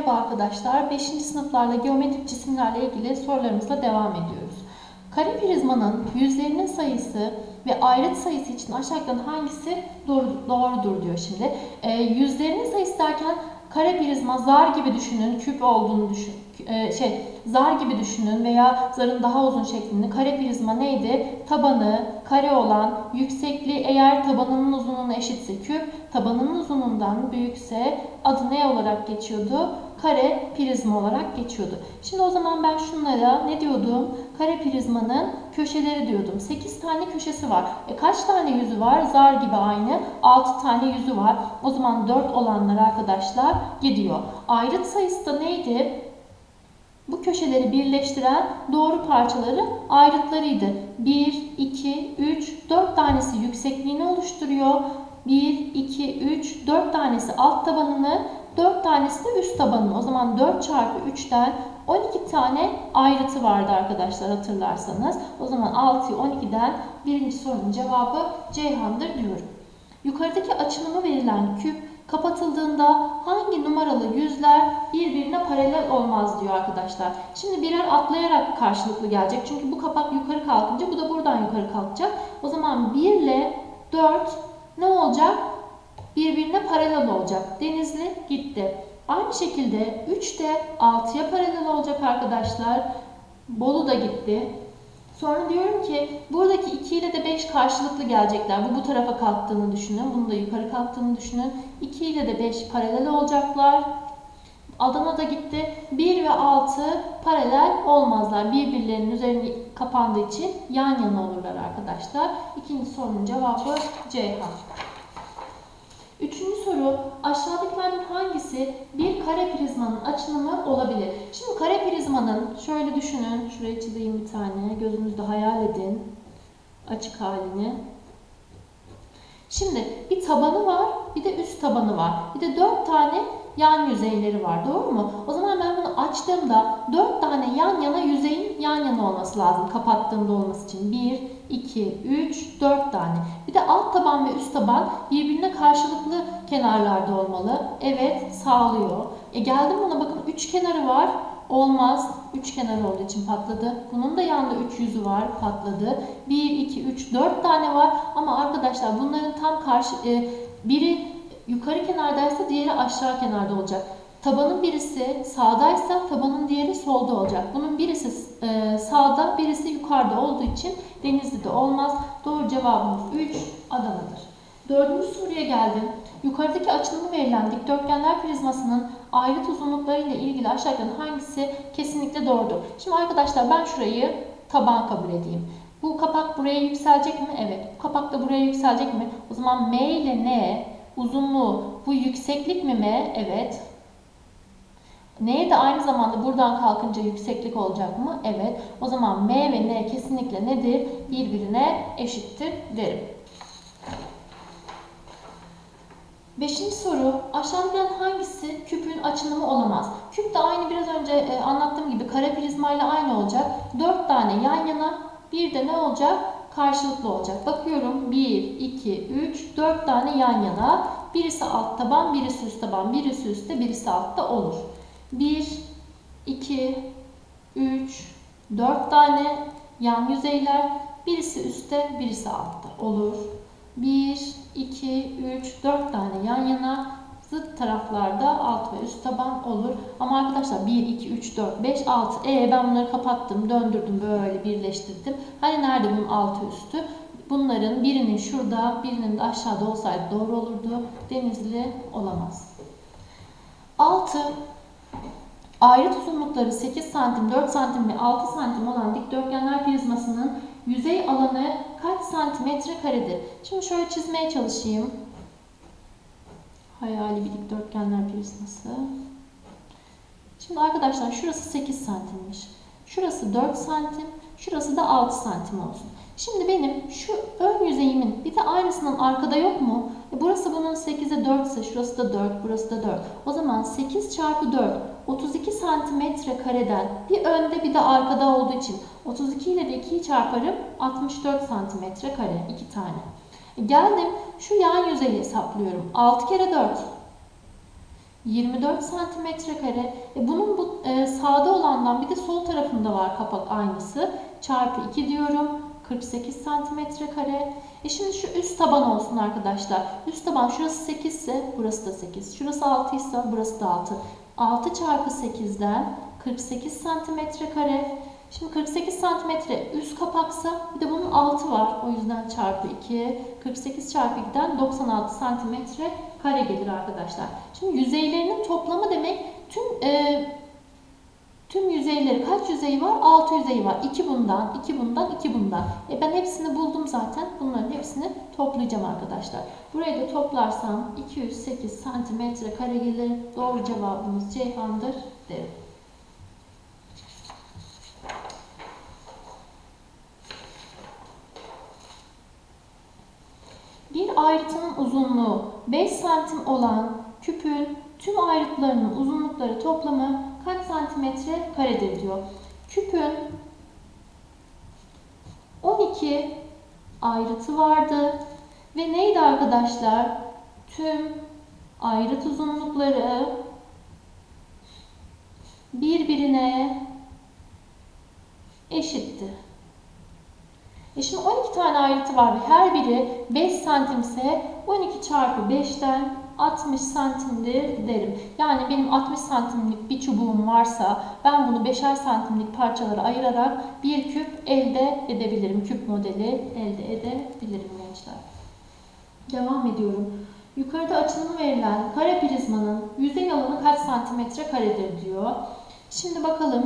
Merhaba arkadaşlar. 5. sınıflarla geometrik cisimlerle ilgili sorularımızla devam ediyoruz. Kare prizmanın yüzlerinin sayısı ve ayrıt sayısı için aşağıdan hangisi doğru, doğrudur diyor şimdi. E, yüzlerinin sayısı derken kare prizma zar gibi düşünün, küp olduğunu düşün. e, şey zar gibi düşünün veya zarın daha uzun şeklini. Kare prizma neydi? Tabanı kare olan, yüksekliği eğer tabanının uzunluğuna eşitse küp, tabanının uzunluğundan büyükse adı ne olarak geçiyordu? Kare prizma olarak geçiyordu. Şimdi o zaman ben şunlara ne diyordum? Kare prizmanın köşeleri diyordum. 8 tane köşesi var. E kaç tane yüzü var? Zar gibi aynı. 6 tane yüzü var. O zaman 4 olanlar arkadaşlar gidiyor. Ayrıt sayısı da neydi? Bu köşeleri birleştiren doğru parçaları ayrıtlarıydı. 1, 2, 3, 4 tanesi yüksekliğini oluşturuyor. 1, 2, 3, 4 tanesi alt tabanını, 4 tanesi de üst tabanını. O zaman 4 çarpı 3'ten 12 tane ayrıtı vardı arkadaşlar hatırlarsanız. O zaman 6'yı 12'den birinci sorunun cevabı Ceyhan'dır diyorum. Yukarıdaki açılımı verilen küp kapatıldığında hangi numaralı yüzler birbirine paralel olmaz diyor arkadaşlar. Şimdi birer atlayarak karşılıklı gelecek. Çünkü bu kapak yukarı kalkınca bu da buradan yukarı kalkacak. O zaman 1 ile 4 ne olacak? Birbirine paralel olacak. Denizli gitti. Aynı şekilde 3 de 6'ya paralel olacak arkadaşlar. Bolu da gitti. Sonra diyorum ki buradaki 2 ile de 5 karşılıklı gelecekler. Bu bu tarafa kalktığını düşünün. Bunu da yukarı kalktığını düşünün. 2 ile de 5 paralel olacaklar. Adana da gitti. 1 ve 6 paralel olmazlar. Birbirlerinin üzerine kapandığı için yan yana olurlar arkadaşlar. İkinci sorunun cevabı Ceyhan. Üçüncü soru aşağıdakilerden hangisi bir kare prizmanın açılımı olabilir? Şimdi kare prizmanın şöyle düşünün. Şuraya çizeyim bir tane. Gözünüzde hayal edin. Açık halini. Şimdi bir tabanı var, bir de üst tabanı var. Bir de dört tane yan yüzeyleri var. Doğru mu? O zaman ben bunu açtığımda dört tane yan yana yüzeyin yan yana olması lazım. Kapattığımda olması için. Bir, 2, 3, 4 tane. Bir de alt taban ve üst taban birbirine karşılıklı kenarlarda olmalı. Evet sağlıyor. E geldim buna bakın 3 kenarı var. Olmaz. 3 kenar olduğu için patladı. Bunun da yanında 3 yüzü var. Patladı. 1, 2, 3, 4 tane var. Ama arkadaşlar bunların tam karşı e, biri yukarı kenardaysa diğeri aşağı kenarda olacak. Tabanın birisi sağdaysa tabanın diğeri solda olacak. Bunun birisi e, sağda, birisi yukarıda olduğu için Denizli'de olmaz. Doğru cevabımız 3 Adana'dır. Dördüncü soruya geldim. Yukarıdaki açılımı verilen dikdörtgenler prizmasının ayrıt uzunlukları ile ilgili aşağıdan hangisi kesinlikle doğrudur? Şimdi arkadaşlar ben şurayı taban kabul edeyim. Bu kapak buraya yükselecek mi? Evet. Bu kapak da buraya yükselecek mi? O zaman M ile N uzunluğu bu yükseklik mi M? Evet. N de aynı zamanda buradan kalkınca yükseklik olacak mı? Evet. O zaman M ve N kesinlikle nedir? Birbirine eşittir derim. Beşinci soru. Aşağıdakilerden hangisi küpün açılımı olamaz? Küp de aynı biraz önce e, anlattığım gibi kare prizma ile aynı olacak. Dört tane yan yana bir de ne olacak? Karşılıklı olacak. Bakıyorum 1, 2, 3, 4 tane yan yana. Birisi alt taban, birisi üst taban, birisi üstte, birisi altta olur. 1, 2, 3, 4 tane yan yüzeyler. Birisi üstte, birisi altta olur. 1, 2, 3, 4 tane yan yana zıt taraflarda alt ve üst taban olur. Ama arkadaşlar 1, 2, 3, 4, 5, 6. E ben bunları kapattım, döndürdüm, böyle birleştirdim. Hani nerede bunun altı üstü? Bunların birinin şurada, birinin de aşağıda olsaydı doğru olurdu. Denizli olamaz. 6. Ayrıt uzunlukları 8 cm, 4 cm ve 6 cm olan dikdörtgenler prizmasının yüzey alanı kaç santimetre karedir? Şimdi şöyle çizmeye çalışayım. Hayali bir dikdörtgenler prizması. Şimdi arkadaşlar şurası 8 santimmiş. Şurası 4 santim, şurası da 6 santim olsun. Şimdi benim şu ön yüzeyimin bir de aynısının arkada yok mu? E burası bunun 8'e 4 ise şurası da 4, burası da 4. O zaman 8 çarpı 4 32 santimetre kareden bir önde bir de arkada olduğu için 32 ile de 2'yi çarparım 64 santimetre kare 2 tane. Geldim şu yan yüzeyi hesaplıyorum. 6 kere 4 24 santimetre kare. E bunun bu e, sağda olandan bir de sol tarafında var kapak aynısı. Çarpı 2 diyorum. 48 santimetre kare. E şimdi şu üst taban olsun arkadaşlar. Üst taban şurası 8 ise burası da 8. Şurası 6 ise burası da 6. 6 çarpı 8'den 48 santimetre kare. Şimdi 48 santimetre üst kapaksa bir de bunun altı var. O yüzden çarpı 2. 48 çarpı 2'den 96 santimetre kare gelir arkadaşlar. Şimdi yüzeylerinin toplamı demek tüm e, tüm yüzeyleri kaç yüzeyi var? 6 yüzeyi var. 2 bundan, 2 bundan, 2 bundan. E ben hepsini buldum zaten. Bunların hepsini toplayacağım arkadaşlar. Burayı da toplarsam 208 santimetre kare gelir. Doğru cevabımız Ceyhan'dır derim. Bir ayrıtının uzunluğu 5 santim olan küpün tüm ayrıtlarının uzunlukları toplamı kaç santimetre karedir diyor. Küpün 12 ayrıtı vardı ve neydi arkadaşlar? Tüm ayrıt uzunlukları birbirine eşitti. E şimdi 12 tane ayrıtı var ve her biri 5 santimse 12 çarpı 5'ten 60 santimdir derim. Yani benim 60 santimlik bir çubuğum varsa ben bunu 5'er santimlik parçalara ayırarak bir küp elde edebilirim. Küp modeli elde edebilirim gençler. Devam ediyorum. Yukarıda açılımı verilen kare prizmanın yüzey alanı kaç santimetre karedir diyor. Şimdi bakalım.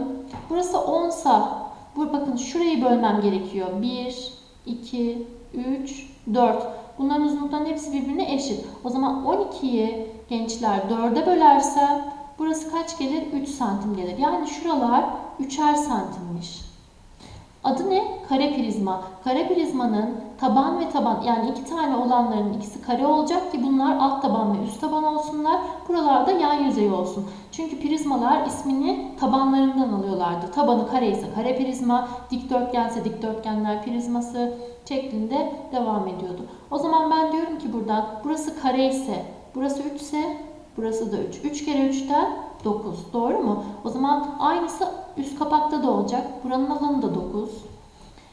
Burası 10 sa bu bakın şurayı bölmem gerekiyor. 1, 2, 3, 4. Bunların uzunluklarının hepsi birbirine eşit. O zaman 12'yi gençler 4'e bölersem burası kaç gelir? 3 santim gelir. Yani şuralar 3'er santimmiş. Adı ne? Kare prizma. Kare prizmanın taban ve taban yani iki tane olanların ikisi kare olacak ki bunlar alt taban ve üst taban olsunlar. Buralarda yan yüzey olsun. Çünkü prizmalar ismini tabanlarından alıyorlardı. Tabanı kare ise kare prizma, dikdörtgense dikdörtgenler prizması şeklinde devam ediyordu. O zaman ben diyorum ki buradan burası kare ise, burası 3 ise burası da 3. 3 kere 3'ten 9. Doğru mu? O zaman aynısı üst kapakta da olacak. Buranın alanı da 9.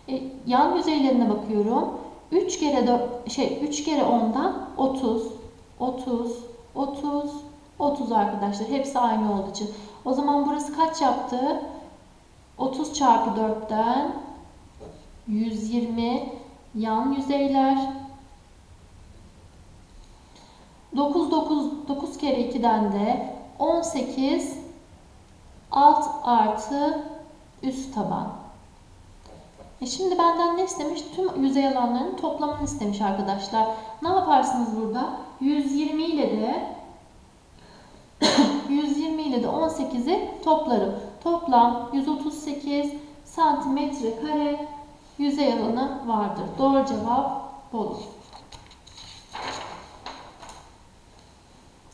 E, yan yüzeylerine bakıyorum. 3 kere 4 şey 3 kere 10'dan 30 30 30 30 arkadaşlar. Hepsi aynı olduğu için. O zaman burası kaç yaptı? 30 çarpı 4'ten 120 yan yüzeyler 9 9 9 kere 2'den de 18 alt artı üst taban. E şimdi benden ne istemiş? Tüm yüzey alanlarının toplamını istemiş arkadaşlar. Ne yaparsınız burada? 120 ile de 120 ile de 18'i toplarım. Toplam 138 santimetre kare yüzey alanı vardır. Doğru cevap olur.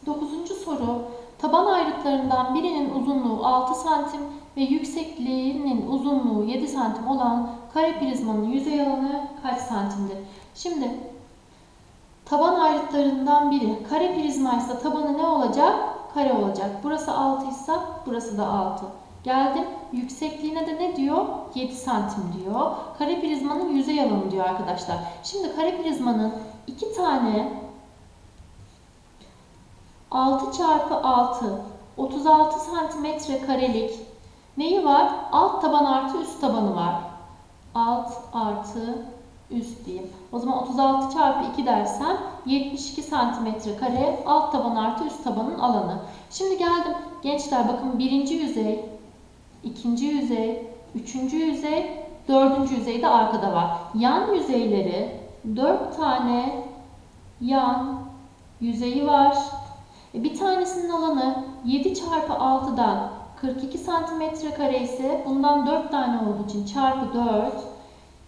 Dokuzuncu soru. Taban ayrıtlarından birinin uzunluğu 6 santim ve yüksekliğinin uzunluğu 7 santim olan kare prizmanın yüzey alanı kaç santimdir? Şimdi taban ayrıtlarından biri kare prizma ise tabanı ne olacak? Kare olacak. Burası 6 ise burası da 6. Geldim. Yüksekliğine de ne diyor? 7 santim diyor. Kare prizmanın yüzey alanı diyor arkadaşlar. Şimdi kare prizmanın iki tane 6 çarpı 6 36 santimetre karelik neyi var? Alt taban artı üst tabanı var. Alt artı üst diyeyim. O zaman 36 çarpı 2 dersem 72 santimetre kare alt taban artı üst tabanın alanı. Şimdi geldim. Gençler bakın birinci yüzey, ikinci yüzey, üçüncü yüzey, dördüncü yüzey de arkada var. Yan yüzeyleri 4 tane yan yüzeyi var. E, bir tanesinin alanı 7 çarpı 6'dan 42 santimetre kare ise bundan 4 tane olduğu için çarpı 4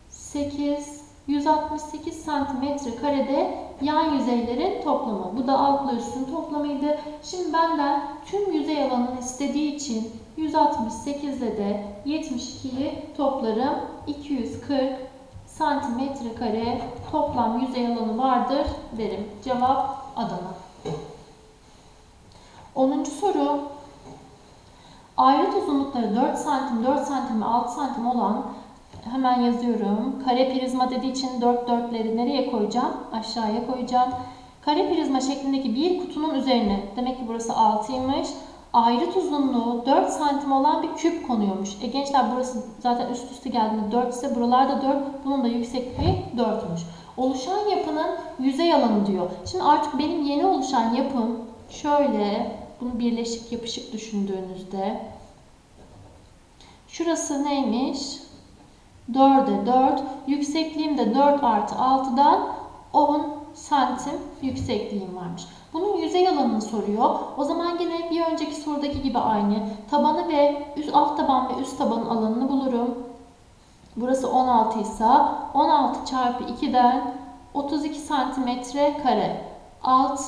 8 168 santimetre karede yan yüzeylerin toplamı. Bu da altla üstün toplamıydı. Şimdi benden tüm yüzey alanını istediği için 168 ile de 72'yi toplarım. 240 santimetre kare toplam yüzey alanı vardır derim. Cevap Adana. 10. soru. Ayrıt uzunlukları 4 santim, 4 santim ve 6 santim olan hemen yazıyorum. Kare prizma dediği için 4 dörtleri nereye koyacağım? Aşağıya koyacağım. Kare prizma şeklindeki bir kutunun üzerine, demek ki burası 6'ymış. Ayrıt uzunluğu 4 santim olan bir küp konuyormuş. E gençler burası zaten üst üste geldiğinde 4 ise buralarda 4, bunun da yüksekliği 4'müş. Oluşan yapının yüzey alanı diyor. Şimdi artık benim yeni oluşan yapım şöyle, bunu birleşik yapışık düşündüğünüzde şurası neymiş? 4'e 4. Yüksekliğim de 4 artı 6'dan 10 santim yüksekliğim varmış. Bunun yüzey alanını soruyor. O zaman yine bir önceki sorudaki gibi aynı. Tabanı ve üst alt taban ve üst tabanın alanını bulurum. Burası 16 ise 16 çarpı 2'den 32 santimetre kare. Alt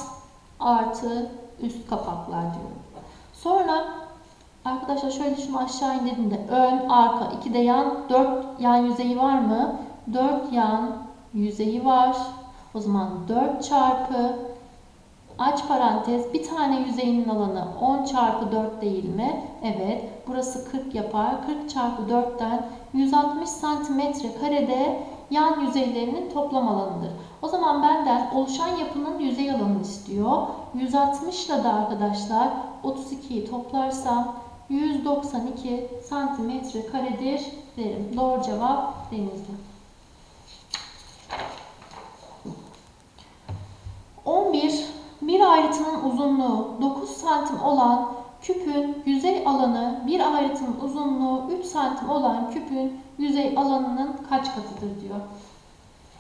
artı üst kapaklar diyorum. Sonra arkadaşlar şöyle şunu aşağı indirdiğimde ön, arka, 2 de yan, 4 yan yüzeyi var mı? 4 yan yüzeyi var. O zaman 4 çarpı aç parantez bir tane yüzeyinin alanı 10 çarpı 4 değil mi? Evet. Burası 40 yapar. 40 çarpı 4'ten 160 santimetre karede yan yüzeylerinin toplam alanıdır. O zaman benden oluşan yapının yüzey alanını istiyor. 160 ile de arkadaşlar 32'yi toplarsam 192 santimetre karedir derim. Doğru cevap denizli. 11. Bir ayrıtının uzunluğu 9 santim olan küpün yüzey alanı bir ayrıtının uzunluğu 3 santim olan küpün yüzey alanının kaç katıdır diyor.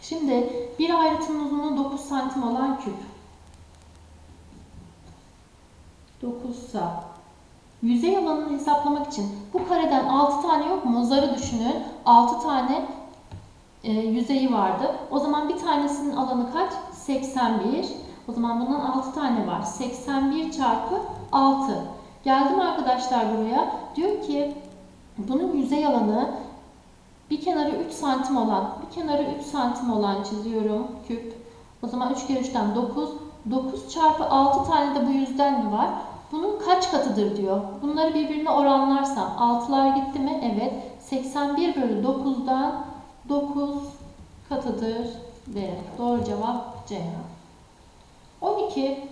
Şimdi bir ayrıtının uzunluğu 9 santim olan küp. 9 sa yüzey alanını hesaplamak için bu kareden 6 tane yok mu? Zarı düşünün. 6 tane e, yüzeyi vardı. O zaman bir tanesinin alanı kaç? 81. O zaman bundan 6 tane var. 81 çarpı 6. Geldim arkadaşlar buraya. Diyor ki bunun yüzey alanı bir kenarı 3 santim olan, bir kenarı 3 santim olan çiziyorum küp. O zaman 3 kere 3'ten 9. 9 çarpı 6 tane de bu yüzden mi var? Bunun kaç katıdır diyor. Bunları birbirine oranlarsam 6'lar gitti mi? Evet. 81 bölü 9'dan 9 katıdır derim. Doğru cevap C. 12.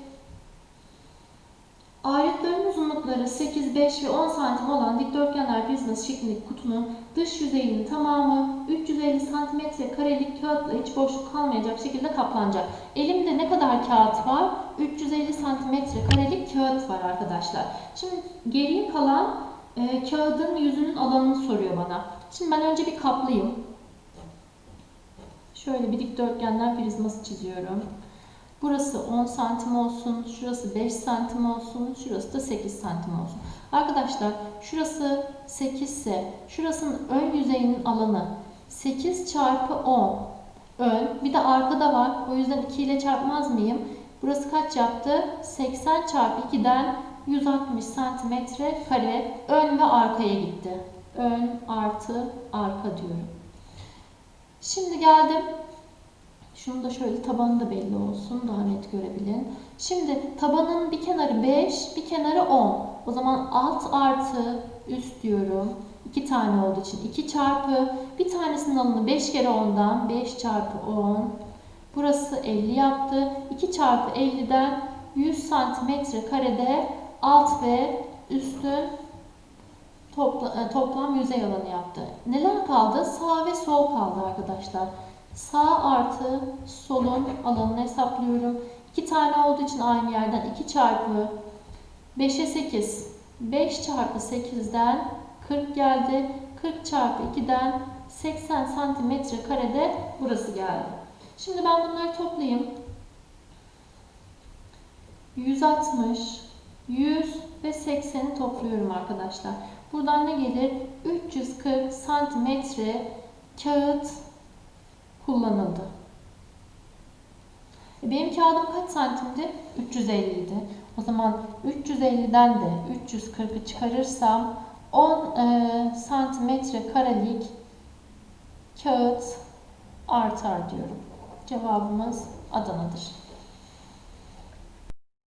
Ayrıtların uzunlukları 8, 5 ve 10 santim olan dikdörtgenler prizması şeklindeki kutunun dış yüzeyinin tamamı 350 santimetre karelik kağıtla hiç boşluk kalmayacak şekilde kaplanacak. Elimde ne kadar kağıt var? 350 santimetre karelik kağıt var arkadaşlar. Şimdi geriye kalan e, kağıdın yüzünün alanını soruyor bana. Şimdi ben önce bir kaplayayım. Şöyle bir dikdörtgenler prizması çiziyorum. Burası 10 santim olsun, şurası 5 santim olsun, şurası da 8 santim olsun. Arkadaşlar şurası 8 ise şurasının ön yüzeyinin alanı 8 çarpı 10 ön bir de arkada var. O yüzden 2 ile çarpmaz mıyım? Burası kaç yaptı? 80 çarpı 2'den 160 santimetre kare ön ve arkaya gitti. Ön artı arka diyorum. Şimdi geldim şunu da şöyle tabanı da belli olsun. Daha net görebilin. Şimdi tabanın bir kenarı 5, bir kenarı 10. O zaman alt artı üst diyorum. 2 tane olduğu için 2 çarpı. Bir tanesinin alanı 5 kere 10'dan 5 çarpı 10. Burası 50 yaptı. 2 çarpı 50'den 100 santimetre karede alt ve üstün topla, e, toplam yüzey alanı yaptı. Neler kaldı? Sağ ve sol kaldı arkadaşlar. Sağ artı solun alanını hesaplıyorum. 2 tane olduğu için aynı yerden 2 çarpı 5'e 8. 5 çarpı 8'den 40 geldi. 40 çarpı 2'den 80 santimetre karede burası geldi. Şimdi ben bunları toplayayım. 160, 100 ve 80'i topluyorum arkadaşlar. Buradan ne gelir? 340 santimetre kağıt kullanıldı. E, benim kağıdım kaç santimdi? 350 idi. O zaman 350'den de 340'ı çıkarırsam 10 e, santimetre karelik kağıt artar diyorum. Cevabımız Adana'dır.